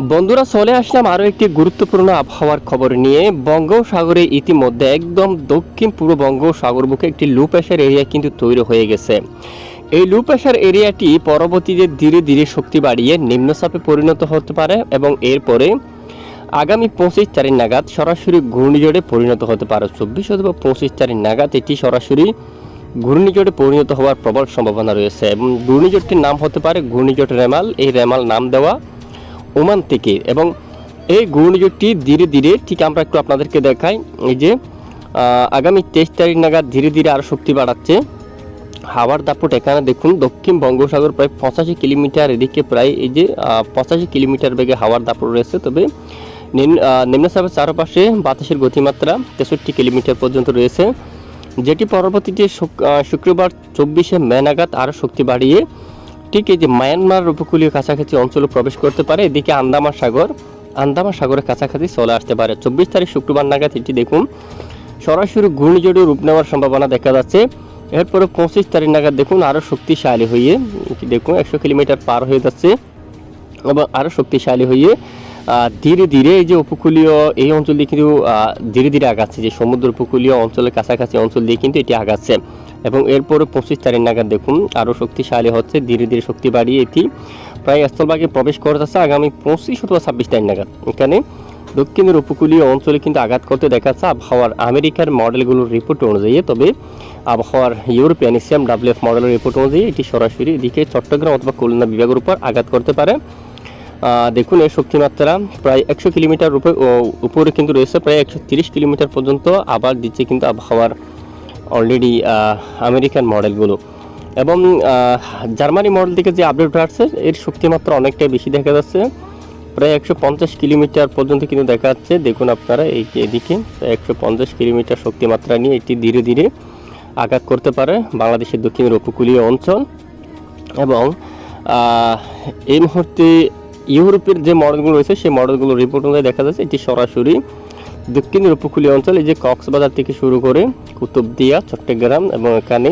বন্ধুরা, চলে আসলাম আরও একটি গুরুত্বপূর্ণ আবহাওয়ার খবর নিয়ে। বঙ্গোপসাগরে ইতিমধ্যে একদম দক্ষিণ পূর্ব বঙ্গোপসাগর বুকে একটি লো প্রেশার এরিয়া কিন্তু তৈরি হয়ে গেছে। এই লো প্রেশার এরিয়াটি পরবর্তীতে ধীরে ধীরে শক্তি বাড়িয়ে নিম্নচাপে পরিণত হতে পারে এবং এরপরে আগামী পঁচিশ তারিখ নাগাদ সরাসরি ঘূর্ণিঝড়ে পরিণত হতে পারে। চব্বিশ অথবা পঁচিশ তারিখ নাগাদ এটি সরাসরি ঘূর্ণিঝড়ে পরিণত হওয়ার প্রবল সম্ভাবনা রয়েছে। এবং ঘূর্ণিঝড়টির নাম হতে পারে ঘূর্ণিঝড় রেমাল। এই রেমাল নাম দেওয়া ওমান থেকে। এবং এই ঘূর্ণিঝড়টি ধীরে ধীরে, ঠিক আমরা একটু আপনাদেরকে দেখাই, এই যে আগামী তেইশ তারিখ নাগাদ ধীরে ধীরে আরও শক্তি বাড়াচ্ছে। হাওয়ার দাপট এখানে দেখুন, দক্ষিণ বঙ্গোপসাগর প্রায় পঁচাশি কিলোমিটার, এদিকে প্রায় এই যে পঁচাশি কিলোমিটার বেগে হাওয়ার দাপট রয়েছে। তবে নিম্ন নিম্নচাপের চারপাশে বাতাসের গতিমাত্রা তেষট্টি কিলোমিটার পর্যন্ত রয়েছে, যেটি পরবর্তীতে শুক- শুক্রবার চব্বিশে মে নাগাদ আরও শক্তি বাড়িয়ে ঠিক এই যে মায়ানমার উপকূলীয় কাছাকাছি অঞ্চলে প্রবেশ করতে পারে, এদিকে আন্দামান সাগর, আন্দামান সাগরের কাছাকাছি চলে আসতে পারে। চব্বিশ তারিখ শুক্রবার নাগাদ এটি দেখুন, সরাসরি ঘূর্ণিঝড়ে রূপ নেওয়ার সম্ভাবনা দেখা যাচ্ছে। এরপরে পঁচিশ তারিখ নাগাদ দেখুন, আরও শক্তিশালী হয়ে, দেখুন একশো কিলোমিটার পার হয়ে যাচ্ছে এবং আরও শক্তিশালী হয়ে ধীরে ধীরে এই যে উপকূলীয় এই অঞ্চল দিয়ে কিন্তু ধীরে ধীরে আগাচ্ছে, যে সমুদ্র উপকূলীয় অঞ্চলের কাছাকাছি অঞ্চল দিয়ে কিন্তু এটি আগাচ্ছে। এবং এরপরে পঁচিশ তারিখ নাগাদ দেখুন, আরও শক্তিশালী হচ্ছে, ধীরে ধীরে শক্তি বাড়িয়ে এটি প্রায় স্থলভাগে প্রবেশ করতেছে আগামী পঁচিশ অথবা ছাব্বিশ তারিখ নাগাদ। এখানে দক্ষিণের উপকূলীয় অঞ্চলে কিন্তু আঘাত করতে দেখা যাচ্ছে আবহাওয়ার, আমেরিকার মডেলগুলোর রিপোর্ট অনুযায়ী। তবে আবহাওয়ার ইউরোপিয়ান এসিয়াম ডাব্লিউএফ মডেলের রিপোর্ট অনুযায়ী এটি সরাসরি এদিকে চট্টগ্রাম অথবা খুলনা বিভাগের উপর আঘাত করতে পারে। দেখুন এর শক্তিমাত্রা প্রায় একশো কিলোমিটার উপরে কিন্তু রয়েছে, প্রায় একশো কিলোমিটার পর্যন্ত আবার দিচ্ছে কিন্তু আবহাওয়ার অলরেডি আমেরিকান মডেলগুলো এবং জার্মানি মডেল থেকে যে আপডেট আসছে এর শক্তিমাত্রা অনেকটাই বেশি দেখা যাচ্ছে। প্রায় একশো পঞ্চাশ কিলোমিটার পর্যন্ত কিন্তু দেখা যাচ্ছে। দেখুন আপনারা এই এদিকে একশো পঞ্চাশ কিলোমিটার শক্তিমাত্রা নিয়ে এটি ধীরে ধীরে আঘাত করতে পারে বাংলাদেশের দক্ষিণের উপকূলীয় অঞ্চল। এবং এই মুহূর্তে ইউরোপের যে মডেলগুলো রয়েছে, সেই মডেলগুলো রিপোর্ট অনুযায়ী দেখা যাচ্ছে এটি সরাসরি দক্ষিণের উপকূলীয় অঞ্চল এই যে কক্সবাজার থেকে শুরু করে কুতুবদিয়া, চট্টগ্রাম এবং এখানে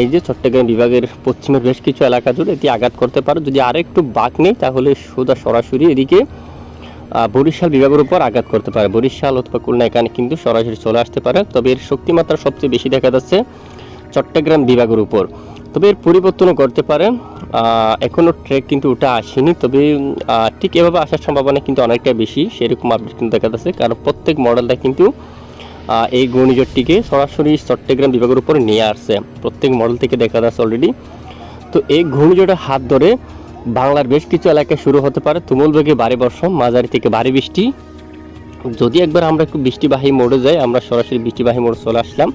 এই যে চট্টগ্রাম বিভাগের পশ্চিমের বেশ কিছু এলাকা জুড়ে এটি আঘাত করতে পারে। যদি আরও একটু বাক নেই, তাহলে সোজা সরাসরি এদিকে বরিশাল বিভাগের উপর আঘাত করতে পারে। বরিশাল অথবা খুলনা এখানে কিন্তু সরাসরি চলে আসতে পারে। তবে এর শক্তিমাত্রা সবচেয়ে বেশি দেখা যাচ্ছে চট্টগ্রাম বিভাগের উপর। তবে এর পরিবর্তনও করতে পারে। আহ, এখনও ট্রেক কিন্তু ওটা আসেনি। তবে ঠিক এভাবে আসার সম্ভাবনা কিন্তু অনেকটা বেশি সেরকম আপডেট কিন্তু দেখা যাচ্ছে। কারণ প্রত্যেক মডেলটা কিন্তু এই ঘূর্ণিঝড়টিকে সরাসরি চট্টগ্রাম বিভাগের উপরে নিয়ে আসছে। প্রত্যেক মডেল থেকে দেখা যাচ্ছে অলরেডি তো এই ঘূর্ণিঝড়ের হাত ধরে বাংলার বেশ কিছু এলাকায় শুরু হতে পারে। তুমুল বেগে ভারী বর্ষণ মাঝারি থেকে ভারী বৃষ্টি। যদি একবার আমরা একটু বৃষ্টিবাহী মোড়ে যাই আমরা সরাসরি বৃষ্টিবাহী মোড়ে চলে আসলাম।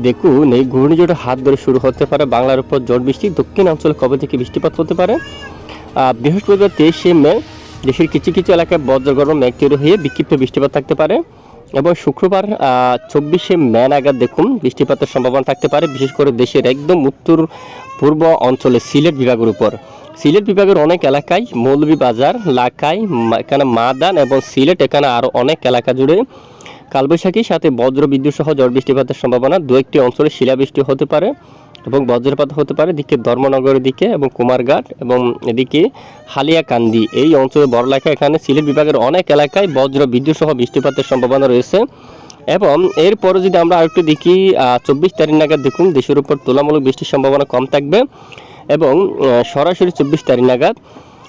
দেখুন, এই ঘূর্ণিঝড়ের হাত ধরে শুরু হতে পারে বাংলার উপর ঝড় বৃষ্টি দক্ষিণ অঞ্চলে কবে থেকে বৃষ্টিপাত হতে পারে? বৃহস্পতিবার তেইশে মে, দেশের কিছু কিছু এলাকায় বজ্রগর্ভ মেঘ তৈরি হয়ে বিক্ষিপ্ত বৃষ্টিপাত থাকতে পারে এবং শুক্রবার চব্বিশে মে নাগাদ দেখুন, বৃষ্টিপাতের সম্ভাবনা থাকতে পারে, বিশেষ করে দেশের একদম উত্তর পূর্ব অঞ্চলে সিলেট বিভাগের উপর। সিলেট বিভাগের অনেক এলাকায় মৌলভীবাজার লাখাই মা- এখানে মাদান এবং সিলেট এখানে আরও অনেক এলাকা জুড়ে কালবৈশাখীর সাথে বজ্র বিদ্যুৎ সহ ঝড় বৃষ্টিপাতের সম্ভাবনা। দু একটি অঞ্চলে শিলাবৃষ্টি হতে পারে এবং বজ্রপাত হতে পারে। দিকে ধর্মনগরের দিকে এবং কুমারঘাট এবং এদিকে হালিয়াকান্দি। এই অঞ্চলে বড়লেখা, এখানে সিলেট বিভাগের অনেক এলাকায় বজ্র বিদ্যুৎ সহ বৃষ্টিপাতের সম্ভাবনা রয়েছে। এবং এরপরে যদি আমরা আরেকটু দেখি চব্বিশ তারিখ নাগাদ দেখুন, দেশের উপর তুলনামূলক বৃষ্টির সম্ভাবনা কম থাকবে। এবং সরাসরি চব্বিশ তারিখ নাগাদ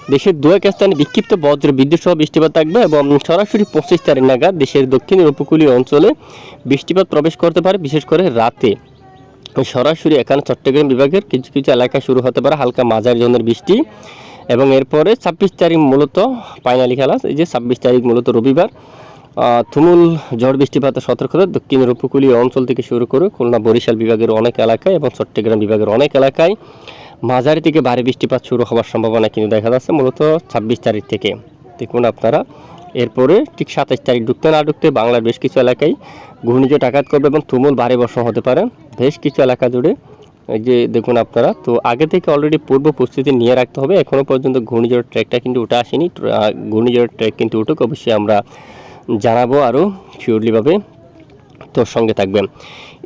দেশের দু এক স্থানে বিক্ষিপ্ত বজ্র বিদ্যুৎ সহ বৃষ্টিপাত থাকবে এবং সরাসরি পঁচিশ তারিখ নাগাদ দেশের দক্ষিণের উপকূলীয় অঞ্চলে বৃষ্টিপাত প্রবেশ করতে পারে, বিশেষ করে রাতে। সরাসরি এখানে চট্টগ্রাম বিভাগের কিছু কিছু এলাকায় শুরু হতে পারে হালকা মাঝারি ধরনের বৃষ্টি এবং এরপরে ছাব্বিশ তারিখ মূলত ফাইনালি খেলা, এই যে ছাব্বিশ তারিখ মূলত রবিবার। তুমুল ঝড় বৃষ্টিপাতের সতর্কতা দক্ষিণের উপকূলীয় অঞ্চল থেকে শুরু করে খুলনা বরিশাল বিভাগের অনেক এলাকায় এবং চট্টগ্রাম বিভাগের অনেক এলাকায় মাঝারি থেকে ভারী বৃষ্টিপাত শুরু হওয়ার সম্ভাবনা কিন্তু দেখা যাচ্ছে মূলত ছাব্বিশ তারিখ থেকে। দেখুন আপনারা এরপরে ঠিক সাতাশ তারিখ ঢুকতে না ঢুকতে বাংলার বেশ কিছু এলাকায় ঘূর্ণিঝড় আঘাত করবে এবং তুমুল ভারী বর্ষণ হতে পারে। বেশ কিছু এলাকা জুড়ে এই যে দেখুন আপনারা তো আগে থেকে অলরেডি পূর্ব প্রস্তুতি নিয়ে রাখতে হবে এখনও পর্যন্ত ঘূর্ণিঝড়ের ট্র্যাকটা কিন্তু উঠে আসেনি। আহ, ঘূর্ণিঝড়ের ট্র্যাক কিন্তু উঠুক অবশ্যই আমরা জানাব আরও শিওরলিভাবে তোর সঙ্গে থাকবেন।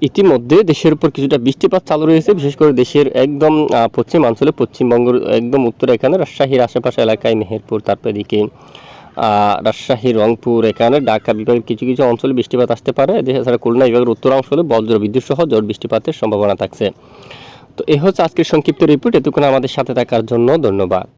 ইতিমধ্যে দেশের উপর কিছুটা বৃষ্টিপাত চালু রয়েছে, বিশেষ করে দেশের একদম পশ্চিমাঞ্চলে পশ্চিমবঙ্গের একদম উত্তরে এখানে, রাজশাহীর আশেপাশে এলাকায় মেহেরপুর, তারপর এদিকে রাজশাহী, রংপুর এখানে, ঢাকা বিভাগের কিছু কিছু অঞ্চলে বৃষ্টিপাত আসতে পারে। এছাড়া খুলনা বিভাগের উত্তরাঞ্চলে বজ্র বিদ্যুৎ সহ ঝড় বৃষ্টিপাতের সম্ভাবনা থাকছে। তো এই হচ্ছে আজকের সংক্ষিপ্ত রিপোর্ট এতক্ষণ আমাদের সাথে থাকার জন্য ধন্যবাদ।